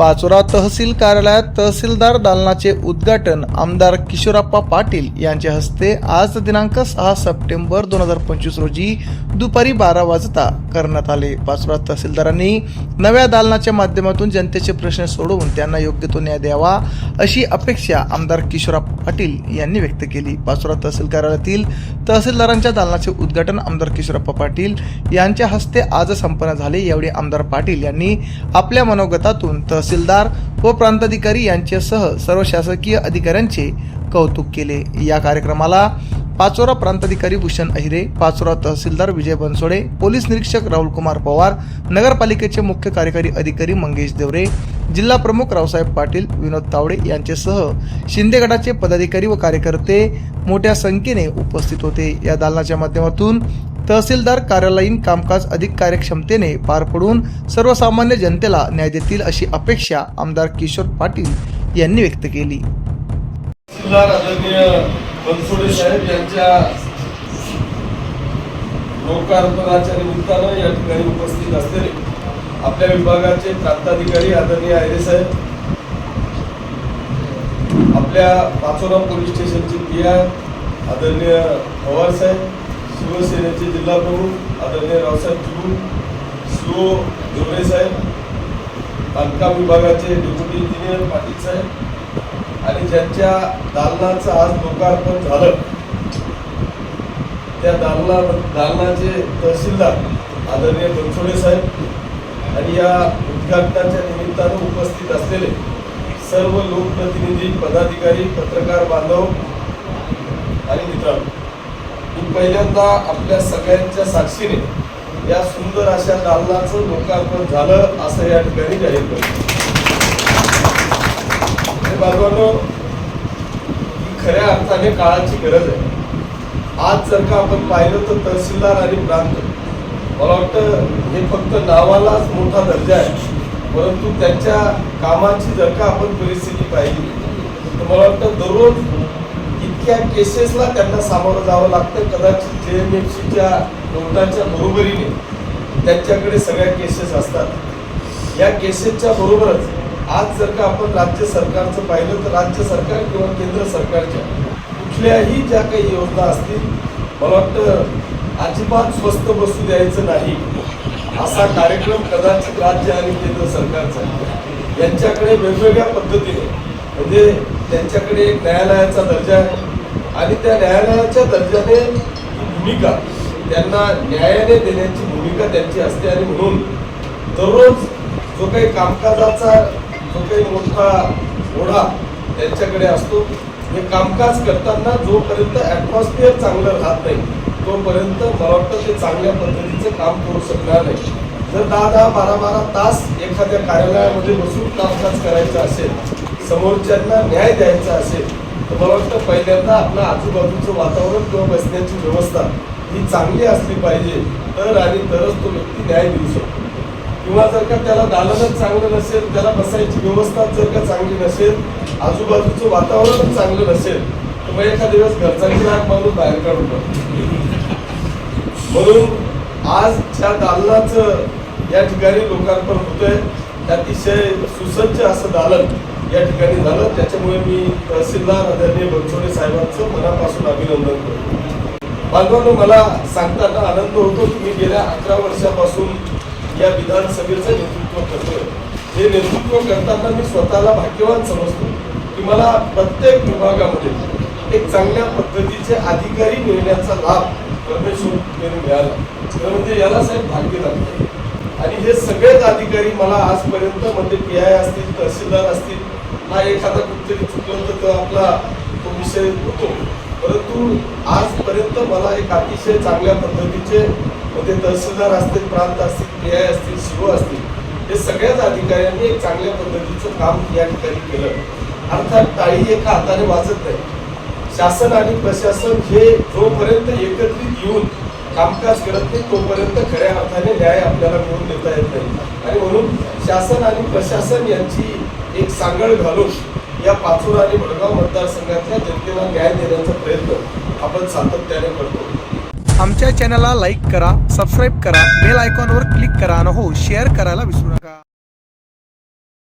पाचोरा तहसील कार्यालयात तहसीलदार दालनाचे उद्घाटन आमदार किशोरप्पा पाटील यांच्या हस्ते आज दिनांक सहा सप्टेंबर दोन हजार पंचवीस रोजी दुपारी बारा वाजता करण्यात आले. पाचोरा तहसीलदारांनी नव्या दालनाच्या माध्यमातून जनतेचे प्रश्न सोडवून त्यांना योग्य तो न्याय द्यावा अशी अपेक्षा आमदार किशोरप्पा पाटील यांनी व्यक्त केली. पाचोरा तहसील कार्यालयातील तहसीलदारांच्या दालनाचे उद्घाटन आमदार किशोरप्पा पाटील यांच्या हस्ते आज संपन्न झाले. यावेळी आमदार पाटील यांनी आपल्या मनोगतातून तहसीलदार व प्रांताधिकारी यांच्यासह सर्व शासकीय अधिकाऱ्यांचे कौतुक केले. या कार्यक्रमाला पाचोरा प्रांताधिकारी भूषण अहिरे पाचोरा तहसीलदार विजय बनसोडे पोलीस निरीक्षक राहुल कुमार पवार नगरपालिकेचे मुख्य कार्यकारी अधिकारी मंगेश देवरे जिल्हा प्रमुख रावसाहेब पाटील विनोद तावडे यांच्यासह शिंदे गटाचे पदाधिकारी व कार्यकर्ते मोठ्या संख्येने उपस्थित होते. या दालनाच्या माध्यमातून तहसीलदार कार्यालयीन कामकाज अधिक कार्यक्षमतेने पार पडून सर्वसामान्य जनतेला न्याय देतील अशी अपेक्षा आमदार किशोर पाटील यांनी व्यक्त केली. साहेब यांच्या लोकार्पणाच्या निमित्तानं या ठिकाणी उपस्थित असलेले आपल्या विभागाचे प्रांताधिकारी आदरणीय आयरे साहेब आपल्या पाचोरा पोलीस स्टेशनचे पी आय आदरणीय पवार साहेब शिवसेनेचे जिल्हा प्रमुख आदरणीय रावसाहेब चुरू सीओ जोडे साहेब बांधकाम विभागाचे डेप्युटी इंजिनियर पाटील साहेब आणि ज्यांच्या दालनाचं आज लोकार्पण झालं त्या दालना दालनाचे तहसीलदार आदरणीय बनसोडे साहेब आणि या उद्घाटनाच्या निमित्तानं उपस्थित असलेले सर्व लोकप्रतिनिधी पदाधिकारी पत्रकार बांधव आणि मित्रांनो पहिल्यांदा आपल्या सगळ्यांच्या साक्षीने या सुंदर अशा दालनाचं लोकार्पण झालं असं या ठिकाणी जाहीर करतो. बांधवांनो ही खऱ्या अर्थाने काळाची गरज आहे. आज जर का आपण पाहिलं तर तहसीलदार आणि प्रांत मला वाटतं हे फक्त नावालाच मोठा दर्जा आहे. परंतु त्यांच्या कामाची जर का आपण परिस्थिती पाहिली तर मला वाटतं दररोज इतक्या केसेसला त्यांना सामोरं जावं लागतं. कदाचित जे एम एफ सीच्या नोटांच्या बरोबरीने त्यांच्याकडे सगळ्या केसेस असतात. या केसेसच्या बरोबरच आज जर का आपण राज्य सरकारचं पाहिलं तर राज्य सरकार किंवा केंद्र सरकारच्या कुठल्याही ज्या काही योजना असतील मला वाटतं अजिबात स्वस्त बसू द्यायचं नाही. असा कार्यक्रम कदाचित राज्य आणि केंद्र सरकारचा यांच्याकडे वेगवेगळ्या पद्धतीने म्हणजे त्यांच्याकडे एक न्यायालयाचा दर्जा आहे. आणि त्या न्यायालयाच्या दर्जाने भूमिका त्यांना न्यायालय देण्याची भूमिका त्यांची असते आणि म्हणून दररोज जो काही कामकाजाचा जो काही मोठा ओढा त्यांच्याकडे असतो हे कामकाज करताना जोपर्यंत ॲटमॉस्फिअर चांगलं राहत नाही तोपर्यंत मला वाटतं ते चांगल्या पद्धतीचं काम करू शकणार नाही. जर दहा दहा बारा बारा तास एखाद्या कार्यालयामध्ये बसून कामकाज करायचं असेल समोरच्यांना न्याय द्यायचा असेल मला वाटतं पहिल्यांदा आपलं आजूबाजूचं वातावरण किंवा बसण्याची व्यवस्था ही चांगली असली पाहिजे तर आणि तरच तो व्यक्ती न्याय देऊ शकतो. किंवा जर का त्याला दालनच चांगलं नसेल त्याला बसायची व्यवस्था जर का चांगली नसेल आजूबाजूचं वातावरणच चांगलं नसेल तर मग एखाद्या दिवस घरच्यांची राग माणूस बाहेर काढून म्हणून आजच्या दालनाचं या ठिकाणी लोकार्पण होतंय अतिशय सुसज्ज असं दालन या ठिकाणी झालं. त्याच्यामुळे मी तहसीलदार आदरणीय बनसोडे साहेबांचं मनापासून अभिनंदन करतो. बांधवांनो मला सांगताना आनंद होतो की मी गेल्या अकरा वर्षापासून या विधानसभेचं नेतृत्व करतोय. हे नेतृत्व करताना मी स्वतःला भाग्यवान समजतो की मला प्रत्येक विभागामध्ये एक चांगल्या पद्धतीचे अधिकारी मिळण्याचा लाभ परमेश्वर मिळाला. तर म्हणजे याला साहेब भाग्य लागतं आणि हे सगळेच अधिकारी मला आजपर्यंत म्हणजे पी आय असतील तहसीलदार असतील हा एखादा कुठेतरी चुकलं तर तो आपला तो विषय होतो. परंतु आजपर्यंत मला एक अतिशय चांगल्या पद्धतीचे म्हणजे तहसीलदार असतील प्रांत असतील पी आय असतील शिव असतील हे सगळ्याच अधिकाऱ्यांनी एक चांगल्या पद्धतीचं काम या ठिकाणी केलं. अर्थात टाळी एका हाताने वाजत नाही. शासन आणि प्रशासन हे जोपर्यंत एकत्रित येऊन कामकाज करत नाही तोपर्यंत खऱ्या अर्थाने न्याय आपल्याला मिळवून देता येत नाही. आणि म्हणून शासन आणि प्रशासन यांची एक सांगड घालून या पाचूर आणि वडगाव मतदारसंघातल्या जनतेला न्याय देण्याचा प्रयत्न आपण सातत्याने करतो. आमच्या चॅनलला लाईक करा सबस्क्राईब करा बेल आयकॉनवर क्लिक करा आणि हो शेअर करायला विसरू नका.